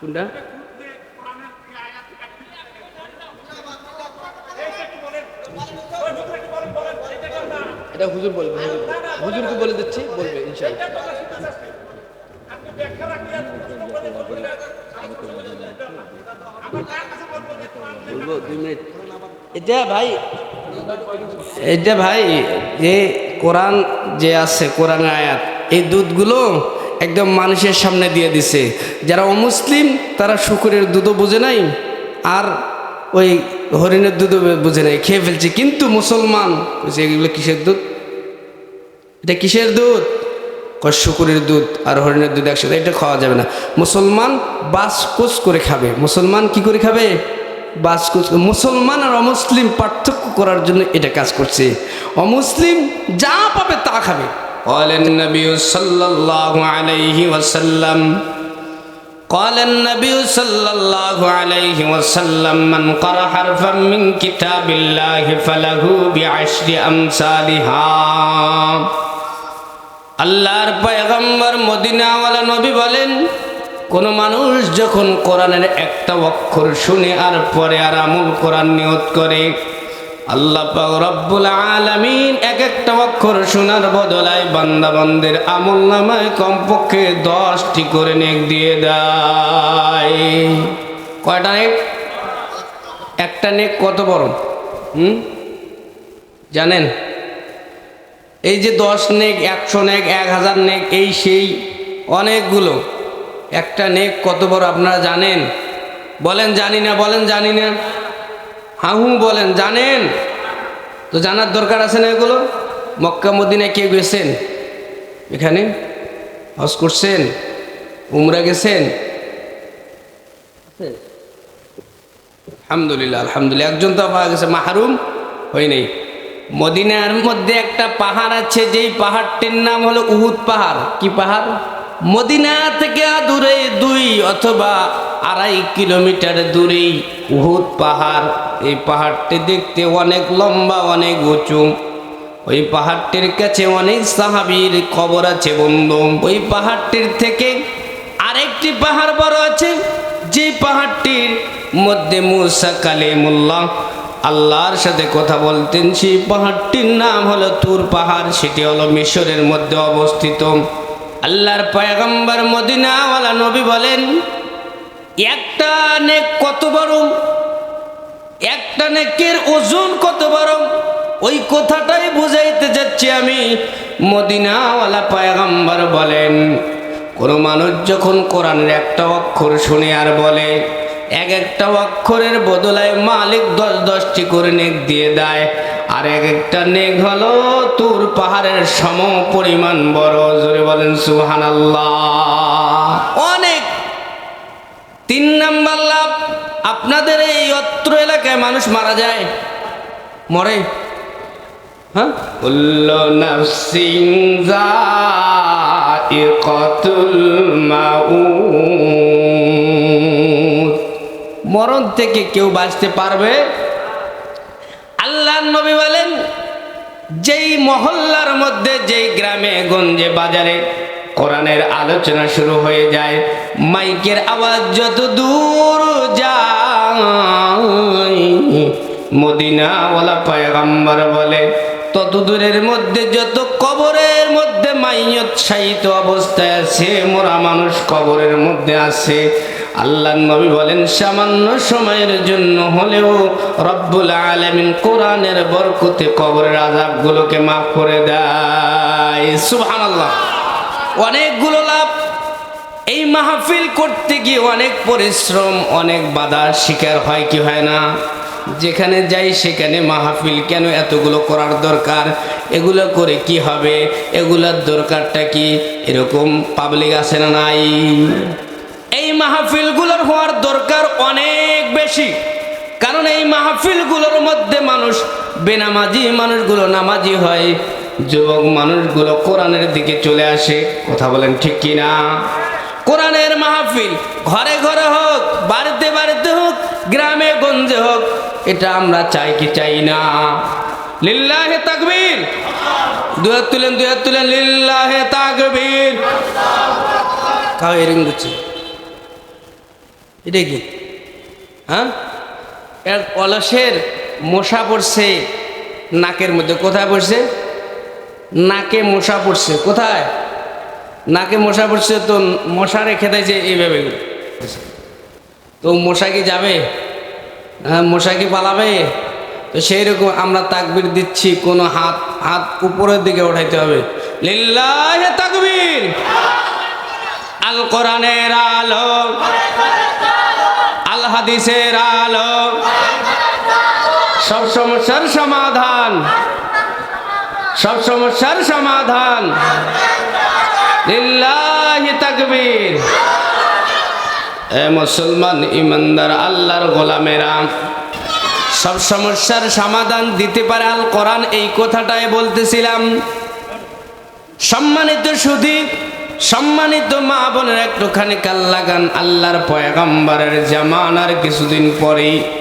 কোনটা এটা হুজুর বলবে, হুজুর। হুজুরকে বলে দিচ্ছি, বলবে এটা ভাই এটা ভাই যে কোরআন যে আছে, কোরআনের আয়াত, এই দুধগুলো একদম মানুষের সামনে দিয়ে দিছে। যারা অমুসলিম, তারা শুকুরের দুধও বোঝে নাই, আর ওই হরিণের দুধও বুঝে নাই। খেয়ে ফেলছে। কিন্তু মুসলমান এগুলো কিসের দুধ? এটা কিসের দুধ? শুকুরের দুধ আর হরিণের দুধ একসাথে, এটা খাওয়া যাবে না। মুসলমান বাসকুচ করে খাবে। মুসলমান কি করে খাবে? বাসকুচ, মুসলমান আর অমুসলিম পার্থক্য করার জন্য এটা কাজ করছে। অমুসলিম যা পাবে তা খাবে। قال النبي صلى الله عليه وسلم قال النبي صلى الله عليه وسلم من قرأ حرفا من كتاب الله فله بعشر أمثالها আল্লাহর পয়গম্বর মদিনাওয়ালা নবী বলেন কোন মানুষ যখন কোরআনের একটা অক্ষর শুনে আর পরে আর আমল কোরআন নিয়ত করে এক একটা অক্ষর নামায় কমপক্ষে করে নেক দিয়ে কয়টা নেক? একটা নেক কত বড়? জানেন? এই যে দশ নেক, একশো নেক, এক হাজার নেক, এই সেই অনেকগুলো। একটা নেক কত বড় আপনারা জানেন? বলেন জানি না, বলেন জানি না। হাহু বলেন, জানেন? তো জানার দরকার আছে না এগুলো? মক্কা, মদিনায় কে গেছেন? এখানে? হজ করছেন? উমরা গেছেন? আলহামদুলিল্লাহ আলহামদুলিল্লাহ। একজন তো পাওয়া গেছে, মাহরুম হয় নাই। মদিনার মধ্যে একটা পাহাড় আছে, যেই পাহাড়টির নাম হলো উহুদ পাহাড়। কি পাহাড়? মদিনা থেকে দূরে দুই অথবা আড়াই কিলোমিটার দূরেই উহুদ পাহাড়। এই পাহাড়টি দেখতে অনেক লম্বা, অনেক উঁচু। ওই পাহাড়টির কাছে অনেক সাহাবীর খবর আছে বন্ধু। ওই পাহাড়টির থেকে আরেকটি পাহাড় বড় আছে, যে পাহাড়টির মধ্যে মুসা কালিমুল্লাহ আল্লাহর সাথে কথা বলতেন। সেই পাহাড়টির নাম হলো তুর পাহাড়, সেটি হলো মিশরের মধ্যে অবস্থিত। আল্লাহর পয়গম্বর মদিনাওয়ালা নবী বলেন, একটা নেক কত বড় একটা নেকের ওজন কত বড় ওই কথাটাই বুঝাইতে যাচ্ছি আমি। মদিনাওয়ালা পয়গম্বর বলেন, কোনো মানুষ যখন কোরআনের একটা অক্ষর শুনে আর বলে, এক একটা অক্ষরের বদলায় মালিক দশ দশটি করে নেক দিয়ে দেয়, আর এক একটা নেক হলো তুর পাহাড়ের সম পরিমাণ বড়। জোরে বলেন সুহান আল্লাহ অনেক। তিন নাম্বার লাভ। আপনাদের এই অত্র এলাকায় মানুষ মারা যায় মরে। হ্যাঁ? মরণ থেকে কেউ বাঁচতে পারবে? আল্লাহ নবী বলেন যেই মহল্লার মধ্যে যেই গ্রামে গঞ্জে বাজারে কোরআনের আলোচনা শুরু হয়ে যায়। মাইকের আওয়াজ যত দূর যায়, মদিনাওয়ালা পয়গম্বর বলে, তত দূরের মধ্যে, যত কবরের মধ্যে মাইয়ত শায়িত অবস্থায় আছে, মোরা মানুষ কবরের মধ্যে আছে। আল্লাহ নবী বলেন, সামান্য সময়ের জন্য হলেও রব্বুল আলামিন কোরআনের বরকতে কবরের আজাবগুলোকে মাফ করে দেয়। সুবহানাল্লাহ। অনেকগুলো লাভ। এই মাহফিল করতে গিয়ে অনেক পরিশ্রম, অনেক বাধার শিকার হয় কি হয় না? যেখানে যাই সেখানে মাহফিল কেন এতগুলো করার দরকার? এগুলো করে কি হবে? এগুলোর দরকারটা কি? এরকম পাবলিক আছে না নাই? এই মাহফিলগুলোর হওয়ার দরকার অনেক বেশি। কারণ এই মাহফিলগুলোর মধ্যে মানুষ বেনামাজি মানুষগুলো নামাজি হয়। যুবক মানুষগুলো কোরআনের দিকে চলে আসে। কথা বলেন ঠিক কি না কোরআনের মাহফিল ঘরে ঘরে হোক, বাড়িতে বাড়িতে হোক, গ্রামে গঞ্জে হোক, এটা আমরা চাই কি চাই না? লিল্লাহে তাকবীর। দুই হাত তুলেন দুই হাত তুলেন, লিল্লাহে তাকবীর। কাউ এরিং দিচ্ছে এটা কি? হ্যাঁ? এর অলসের মশা পড়ছে, নাকের মধ্যে কোথায় পড়ছে? নাকে মশা পড়ছে, কোথায়? নাকে মশা পড়ছে তো মশা রেখে দেয় এইভাবে। তো মশা কি যাবে? হ্যাঁ মশা কি পালাবে? তো সেই রকম আমরা তাকবির দিচ্ছি, কোনো হাত হাত উপরের দিকে উঠাইতে হবে। তাকবীর। আল কোরআনের আলো। আল হাদিসের আলো। সব সমস্যার সমাধান। সব সমস্যার সমাধান। তাকবীর। এ মুসলমান ইমানদার, আল্লাহর গোলামেরা, সব সমস্যার সমাধান দিতে পারে আল কোরআন, এই কথাটাই বলতেছিলাম। সম্মানিত সুধী সম্মানিত মা বোনের একটুখানি কাল্লাগান, আল্লাহর পয়গম্বরের জামানার কিছুদিন পরেই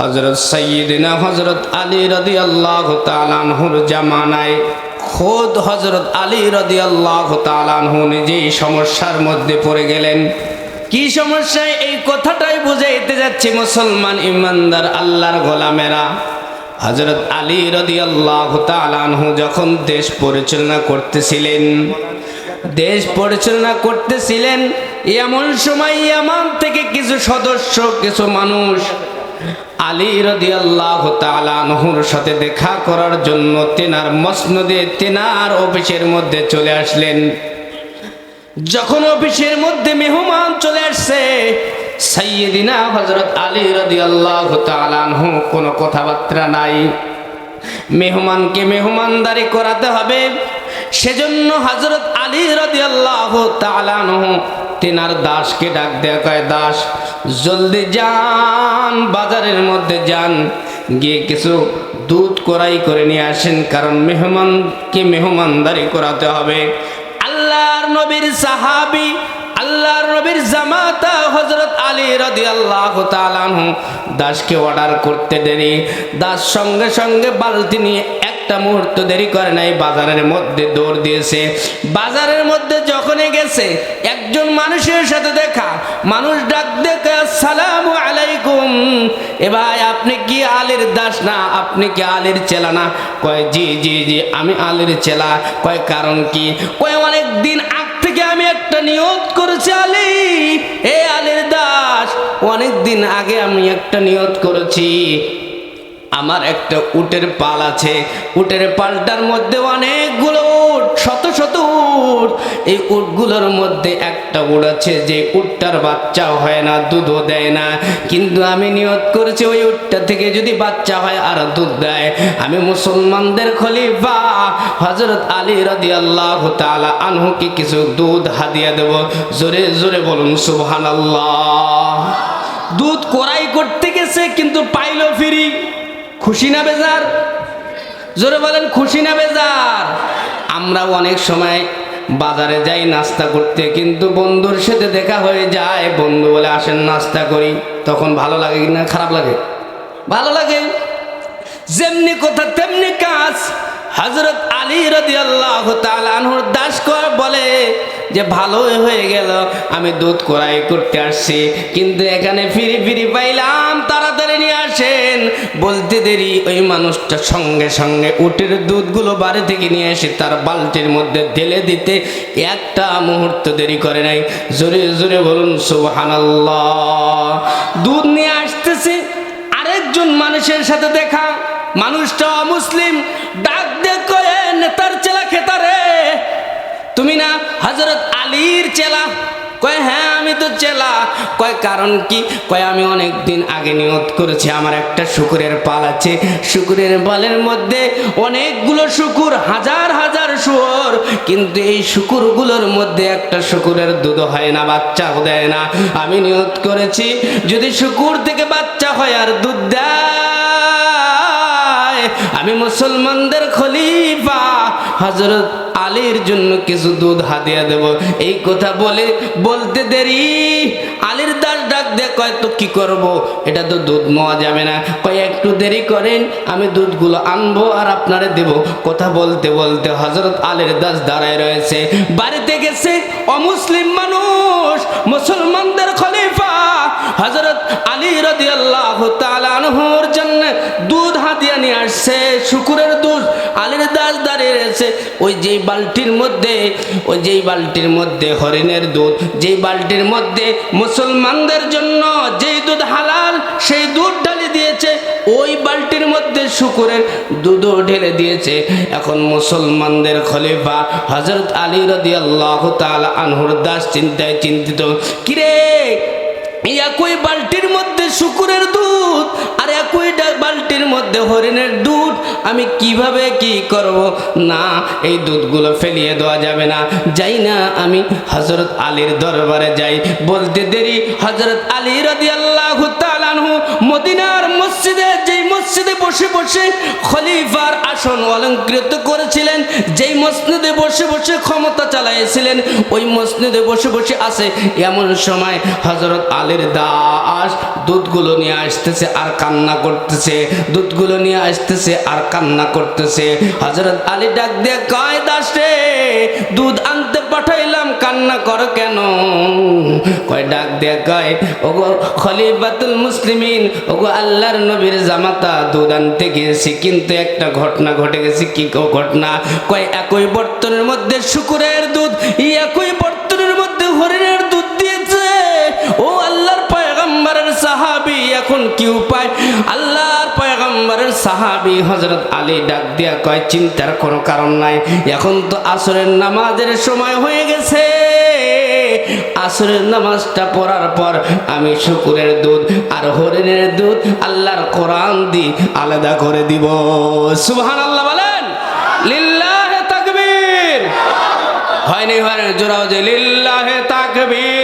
হজরত সৈয়দিনা হজরত আলী রদি আল্লাহ তালানহুর জামানায় খোদ হজরত আলী রদি আল্লাহ তালানহু নিজেই সমস্যার মধ্যে পড়ে গেলেন। কি সমস্যায়? এই কথাটাই বুঝাইতে যাচ্ছে মুসলমান ইমানদার আল্লাহর গোলামেরা। হজরত আলী রদি আল্লাহ তালানহু যখন দেশ পরিচালনা করতেছিলেন, দেশ পরিচালনা করতেছিলেন, এমন সময় ইয়ামান থেকে কিছু সদস্য, কিছু মানুষ আলী রদি আল্লাহ তালানহুর সাথে দেখা করার জন্য তেনার মসনদে তেনার অফিসের মধ্যে চলে আসলেন। যখন অফিসের মধ্যে মেহমান চলে আসছে, সাইয়েদিনা হজরত আলী রদি আল্লাহ তালানহু কোনো কথাবার্তা নাই। মেহমানকে মেহমানদারি করাতে হবে। সেজন্য হজরত আলী রদি আল্লাহ তালানহু তেনার দাসকে ডাক দেয়া কয়, দাস, জলদি যান, বাজারের মধ্যে যান। গিয়ে কিছু দুধ করাই করে নিয়ে আসেন, কারণ মেহমানকে মেহমানদারি করাতে হবে। আল্লাহর নবীর সাহাবি, আল্লাহর নবীর জামাতা হজরত আলী রদি আল্লাহ দাসকে অর্ডার করতে দেরি। দাস সঙ্গে সঙ্গে বালতি নিয়ে একটা মুহূর্ত দেরি করে নাই, বাজারের মধ্যে দৌড় দিয়েছে। বাজারের মধ্যে যখনই গেছে, একজন মানুষের সাথে দেখা, মানুষ ডাক দেখে সালাম আলাইকুম। এ ভাই আপনি কি আলীর দাস না? আপনি কি আলীর চেলা না? কয়, জি জি জি, আমি আলীর চেলা। কয়, কারণ কি? কয় অনেক দিন আগ থেকে আমি একটা নিয়ত করেছি আলী। এ আলীর দাস অনেক দিন আগে আমি একটা নিয়ত করেছি। আমার একটা উটের পাল আছে। উটের পালটার মধ্যে অনেকগুলো উট, শত শত উট। এই উটগুলোর মধ্যে একটা উট আছে যে উটটার বাচ্চা হয় না, দুধও দেয় না। কিন্তু আমি নিয়ত করেছি ওই উটটা থেকে যদি বাচ্চা হয় আর দুধ দেয়। আমি মুসলমানদের খলিফা। হজরত আলী রদি আল্লাহ তালা আনহুকে কিছু দুধ হাদিয়া দেব। জোরে জোরে বলুন সুবহান আল্লাহ দুধ কোরাই করতে গেছে, কিন্তু পাইল ফিরি। খুশি না বেজার? জোরে বলেন, খুশি না বেজার? আমরা অনেক সময় বাজারে যাই নাস্তা করতে, কিন্তু বন্ধুর সাথে দেখা হয়ে যায়, বন্ধু বলে, আসেন, নাস্তা করি। তখন ভালো লাগে কিনা খারাপ লাগে। ভালো লাগে। যেমনি কথা, তেমনি কাজ। হজরত আলী রদি আল্লাহ তালানহুর দাস বলে যে ভালোই হয়ে গেল, আমি দুধ কড়াই করতে আসছি। কিন্তু এখানে ফিরি ফিরি পাইলাম, তাড়াতাড়ি নিয়ে আসেন। বলতে দেরি, ওই মানুষটা সঙ্গে সঙ্গে উটের দুধগুলো বাড়ি থেকে নিয়ে এসে তার বালতির মধ্যে ঢেলে দিতে একটা মুহূর্ত দেরি করে নাই। জোরে জোরে বলুন, সুবহানাল্লাহ। দুধ নিয়ে আসতেছে, আরেকজন মানুষের সাথে দেখা। মানুষটা মুসলিম ডাক দে কয়ে, নেতার চেলা খেতারে হজরত আলীর চেলা। কয় হ্যাঁ আমি তো চেলা। কয়, কারণ কি? কয়, আমি অনেক দিন আগে নিয়ত করেছি, আমার একটা শুকুরের পাল আছে। শুকুরের পালের মধ্যে অনেকগুলো শুকুর, হাজার হাজার শুয়োর। কিন্তু এই শুকুরগুলোর মধ্যে একটা শুকুরের দুধ হয় না বাচ্চা দেয় না। আমি নিয়ত করেছি, যদি শুকুর থেকে বাচ্চা হয় আর দুধ দেয় আমি মুসলমানদের খলিফা। হজরত আলীর জন্য কিছু দুধ হাদিয়া দেব। এই কথা বলে, বলতে দেরি। আলীর দাস ডাক দে কয়, তো কি করব? এটা তো দুধ নেওয়া যাবে না। কয়, একটু দেরি করেন, আমি দুধগুলো আনব আর আপনারে দেব। কথা বলতে বলতে হজরত আলীর দাস দাঁড়ায় রয়েছে। বাড়িতে গেছে অমুসলিম মানুষ, মুসলমানদের খলিফা। আসছে শুকুরের দুধ আলীর দাস দাঁড়িয়ে রয়েছে। ওই যেই বালতির মধ্যে, ওই যেই বালতির মধ্যে হরিণের দুধ, যেই বালতির মধ্যে মুসলমানদের জন্য যেই দুধ হালাল, সেই দুধ ঢালি দিয়েছে, ওই বালতির মধ্যে শুকুরের দুধও ঢেলে দিয়েছে। এখন মুসলমানদের খলিফা হজরত আলী রদি আল্লাহ তাল আনহুর দাস চিন্তায় চিন্তিত, কিরে একই বালতির মধ্যে শুকুরের দুধ মধ্যে হরিণের দুধ, আমি কীভাবে কি করব? না, এই দুধগুলো ফেলিয়ে দেওয়া যাবে না। যাই না, আমি হজরত আলীর দরবারে যাই। বলতে দেরি হজরত আলী রদি আল্লাহ মদিনার মসজিদে মসজিদে বসে বসে খলিফার আসন অলঙ্কৃত করেছিলেন। যেই মসজিদে বসে বসে ক্ষমতা চালাইছিলেন, ওই মসজিদে বসে বসে আছে এমন সময় হজরত আলীর দাস। দুধগুলো নিয়ে আসতেছে আর কান্না করতেছে, দুধগুলো নিয়ে আসতেছে আর কান্না করতেছে। হজরত আলী ডাক দিয়ে, কয় দাস রে, দুধ আনতে পাঠাইলাম, কান্না কর কেন? কয় ডাক দিয়ে কয়, ওগো খলিফাতুল মুসলিমিন, ওগো আল্লাহর নবীর জামাতা, দুধ আনতে গিয়েছি, কিন্তু একটা ঘটনা ঘটে গেছে, কি ঘটনা? কয়, একই বর্তনের মধ্যে শুকুরের দুধ ই একই সাহাবি হজরত আলী ডাক দিয়া কয়, চিন্তার কোনো কারণ নাই। এখন তো আসরের নামাজের সময় হয়ে গেছে। আসরের নামাজটা পড়ার পর আমি শুকুরের দুধ আর হরিণের দুধ আল্লাহর কোরআন দি আলাদা করে দিব। সুবহান আল্লাহ বলেন। লিল্লাহে তাকবীর। হয়নি হয়নি জোরাও যে লিল্লাহে তাকবীর।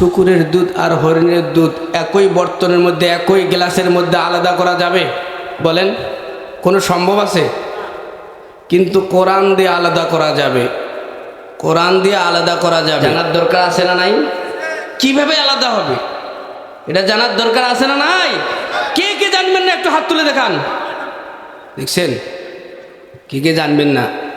শুকুরের দুধ আর হরিণের দুধ একই বর্তনের মধ্যে একই গ্লাসের মধ্যে আলাদা করা যাবে? বলেন কোনো সম্ভব আছে? কিন্তু কোরআন দিয়ে আলাদা করা যাবে। কোরআন দিয়ে আলাদা করা যাবে। জানার দরকার আছে না নাই? কীভাবে আলাদা হবে? এটা জানার দরকার আছে না নাই? কে কে জানবেন না? একটু হাত তুলে দেখান। দেখছেন? কে কে জানবেন না?